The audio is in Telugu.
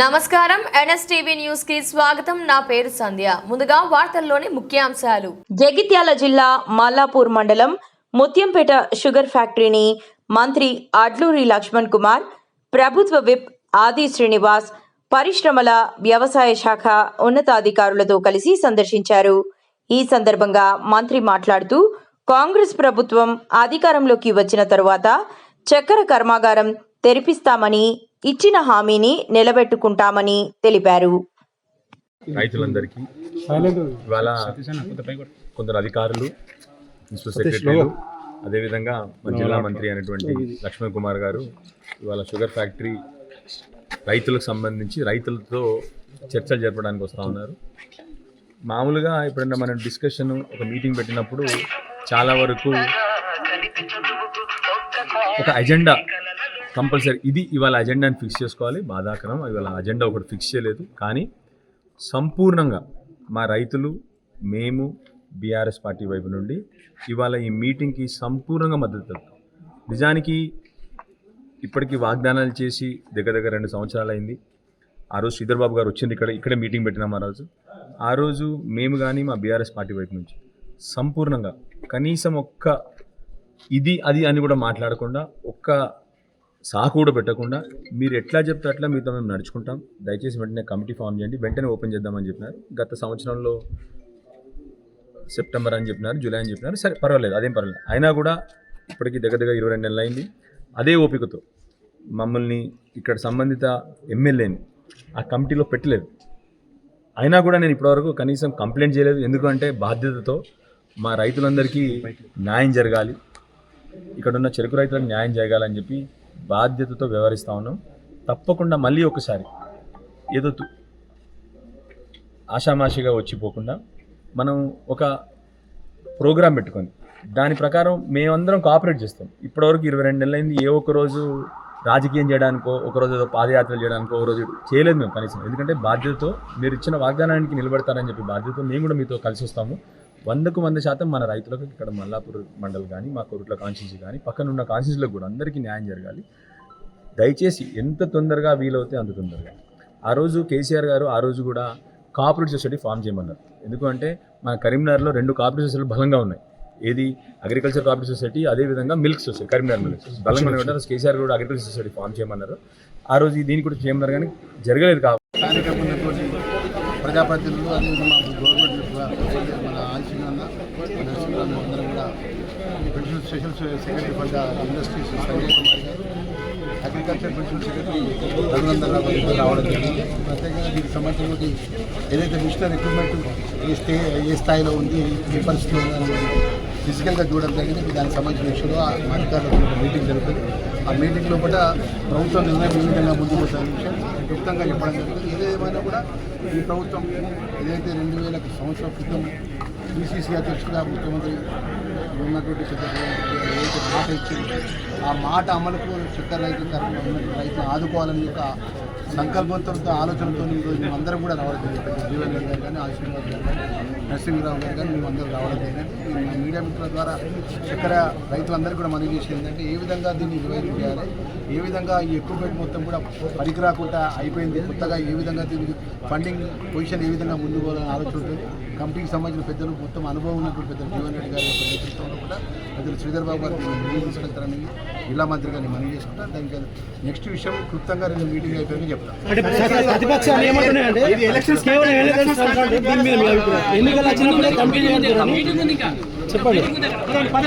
నమస్కారం. ఎన్ఎస్టీవీ న్యూస్కి స్వాగతం. నా పేరు సంధ్య. ముందుగా వార్తల్లోని ముఖ్యాంశాలు. జగిత్యాల జిల్లా మల్లాపూర్ మండలం ముత్యంపేట షుగర్ ఫ్యాక్టరీని మంత్రి అడ్లూరి లక్ష్మణ్ కుమార్ ప్రభుత్వ విప్ ఆది శ్రీనివాస్ పరిశ్రమల వ్యవసాయ శాఖ ఉన్నతాధికారులతో కలిసి సందర్శించారు. ఈ సందర్భంగా మంత్రి మాట్లాడుతూ కాంగ్రెస్ ప్రభుత్వం అధికారంలోకి వచ్చిన తరువాత చక్కెర కర్మాగారం తెరిపిస్తామని ఇచ్చిన హామీని నిలబెట్టుకుంటామని తెలిపారు. రైతులందరికీ ఇవాళ కొందరు అధికారులు సెక్రటరీలు అదేవిధంగా మన జిల్లా మంత్రి అయినటువంటి లక్ష్మణ్ కుమార్ గారు ఇవాళ షుగర్ ఫ్యాక్టరీ రైతులకు సంబంధించి రైతులతో చర్చలు జరపడానికి వస్తూ ఉన్నారు. మామూలుగా ఎప్పుడైనా మనం డిస్కషన్ ఒక మీటింగ్ పెట్టినప్పుడు చాలా వరకు ఒక అజెండా కంపల్సరీ ఇది ఇవాళ అజెండాని ఫిక్స్ చేసుకోవాలి బాధాకరం. ఇవాళ అజెండా ఒకటి ఫిక్స్ చేయలేదు. కానీ సంపూర్ణంగా మా రైతులు మేము బీఆర్ఎస్ పార్టీ వైపు నుండి ఇవాళ ఈ మీటింగ్కి సంపూర్ణంగా మద్దతు తెలుపుతాం. నిజానికి ఇప్పటికీ వాగ్దానాలు చేసి దగ్గర దగ్గర రెండు సంవత్సరాలు అయింది. ఆ రోజు శ్రీధర్బాబు గారు వచ్చింది ఇక్కడ ఇక్కడే మీటింగ్ పెట్టినాం ఆ రోజు. ఆ రోజు మేము కానీ మా బీఆర్ఎస్ పార్టీ వైపు నుంచి సంపూర్ణంగా కనీసం ఒక్క ఇది అది అని కూడా మాట్లాడకుండా ఒక్క సాకు కూడా పెట్టకుండా మీరు ఎట్లా చెప్తే అట్లా మీతో మేము నడుచుకుంటాం. దయచేసి వెంటనే కమిటీ ఫామ్ చేయండి. వెంటనే ఓపెన్ చేద్దామని చెప్పినారు. గత సంవత్సరంలో సెప్టెంబర్ అని చెప్పినారు జూలై అని చెప్పినారు. సరే పర్వాలేదు అదేం పర్వాలేదు. అయినా కూడా ఇప్పటికి దగ్గర దగ్గర ఇరవై రెండు నెలలు అయింది. అదే ఓపికతో మమ్మల్ని ఇక్కడ సంబంధిత ఎమ్మెల్యేని ఆ కమిటీలో పెట్టలేదు. అయినా కూడా నేను ఇప్పటివరకు కనీసం కంప్లైంట్ చేయలేదు. ఎందుకంటే బాధ్యతతో మా రైతులందరికీ న్యాయం జరగాలి. ఇక్కడ ఉన్న చెరుకు రైతులకు న్యాయం జరగాలని చెప్పి బాధ్యతతో వ్యవహరిస్తా ఉన్నాం. తప్పకుండా మళ్ళీ ఒకసారి ఏదో ఆషామాషిగా వచ్చిపోకుండా మనం ఒక ప్రోగ్రాం పెట్టుకొని దాని ప్రకారం మేమందరం కోఆపరేట్ చేస్తాం. ఇప్పటివరకు ఇరవై రెండు నెలలైంది ఏ ఒక్క రోజు రాజకీయం చేయడానికో ఒక రోజు ఏదో పాదయాత్రలు చేయడానికో ఒక రోజు చేయలేదు మేము కనీసం. ఎందుకంటే బాధ్యతతో మీరు ఇచ్చిన వాగ్దానానికి నిలబడతారని చెప్పి బాధ్యతతో మేము కూడా మీతో కలిసి వస్తాము. వందకు వంద శాతం మన రైతులకు ఇక్కడ మల్లాపూర్ మండల్ కానీ మా కొరుట్ల కాన్స్టిట్యూన్సీ కానీ పక్కన ఉన్న కాన్స్టిట్యూన్సీలకు కూడా అందరికీ న్యాయం జరగాలి. దయచేసి ఎంత తొందరగా వీలవుతే అంత తొందరగా. ఆ రోజు కేసీఆర్ గారు ఆ రోజు కూడా కోఆపరేటివ్ సొసైటీ ఫామ్ చేయమన్నారు. ఎందుకంటే మన కరీంనగర్లో రెండు కోఆపరేటివ్ సొసైటీలు బలంగా ఉన్నాయి. ఏది? అగ్రికల్చర్ కోఆపరేటివ్ సొసైటీ అదేవిధంగా milk society Karimnagar milk society బలంగా ఉంటారు కేసీఆర్ కూడా అగ్రికల్చర్ సొసైటీ ఫామ్ చేయమన్నారు. ఆ రోజు దీన్ని కూడా చేయమన్నారు కానీ జరగలేదు కాబట్టి. ప్రజాప్రతినిధులు అదేవిధంగా మాకు గవర్నమెంట్ మన ఆంచిన మన నరసింహరావు అందరం కూడా principal special secretary for the industries Sanjay Kumar garu agriculture principal secretary Raghunandan Rao garu రావడం జరిగింది. ప్రత్యేకంగా దీనికి సంబంధించిన ఏదైతే మిషన్ రిక్రూట్మెంట్ ఏ స్టే ఏ స్థాయిలో ఉంది ఏ పరిస్థితిలో ఉంది ఫిజికల్గా చూడడం జరిగింది. దానికి సంబంధించిన విషయంలో మా అధికారులతో మీటింగ్ జరుగుతుంది. ఆ మీటింగ్ లోపల ప్రభుత్వం నిర్ణయం ఏ విధంగా ముందుకు పోతున్న క్లుప్తంగా చెప్పడం జరుగుతుంది ఏదేమైనా కూడా ఈ ప్రభుత్వం ఏదైతే రెండు వేల సంవత్సరం క్రితం బీసీసీ అధ్యక్షుడిగా ముఖ్యమంత్రి ఉన్నటువంటి చంద్రబాబు మాట ఇచ్చింది ఆ మాట అమలుకు చక్కెర రైతు రైతులు ఆదుకోవాలని యొక్క సంకల్పంతో ఆలోచనతో ఈరోజు మేమందరం కూడా రావడం జరిగింది. జీవన్ రెడ్డి గారు కానీ ఆశీర్వాద్ గారు కానీ నరసింహరావు గారు కానీ మేమందరం రావడం జరిగింది. మా మీడియా మిత్రుల ద్వారా చక్కెర రైతులందరూ కూడా మనవి చేసేది ఏంటంటే ఏ విధంగా దీన్ని రివైవ్ చేయాలి ఏ విధంగా ఈ ఎక్విప్మెంట్ మొత్తం కూడా పనికి రాకుండా అయిపోయింది కొత్తగా ఏ విధంగా దీనికి ఫండింగ్ పొజిషన్ ఏ విధంగా ముందుకోవాలని ఆలోచన ఉంటుంది కమిటీకి సంబంధించిన పెద్దలు మొత్తం అనుభవం ఉన్నటువంటి పెద్దలు జీవన్ రెడ్డి గారి యొక్క పెద్దలు శ్రీధర్ బాబు గారు తీసుకెళ్తారని జిల్లా మంత్రి గారిని మనవి చేసుకుంటారు దానికి నెక్స్ట్ విషయం క్లుప్తంగా రెండు మీటింగ్ అయిపోయిందని చెప్తాం. అంటే ప్రతిపక్షాలు ఏమంటున్నాయంటే ఇది ఎలక్షన్స్ కేవలం ఎన్నికలు దీని మీద మీ అభిప్రాయం. ఎన్నికలు వచ్చినప్పుడే కంపెనీ చెప్పండి.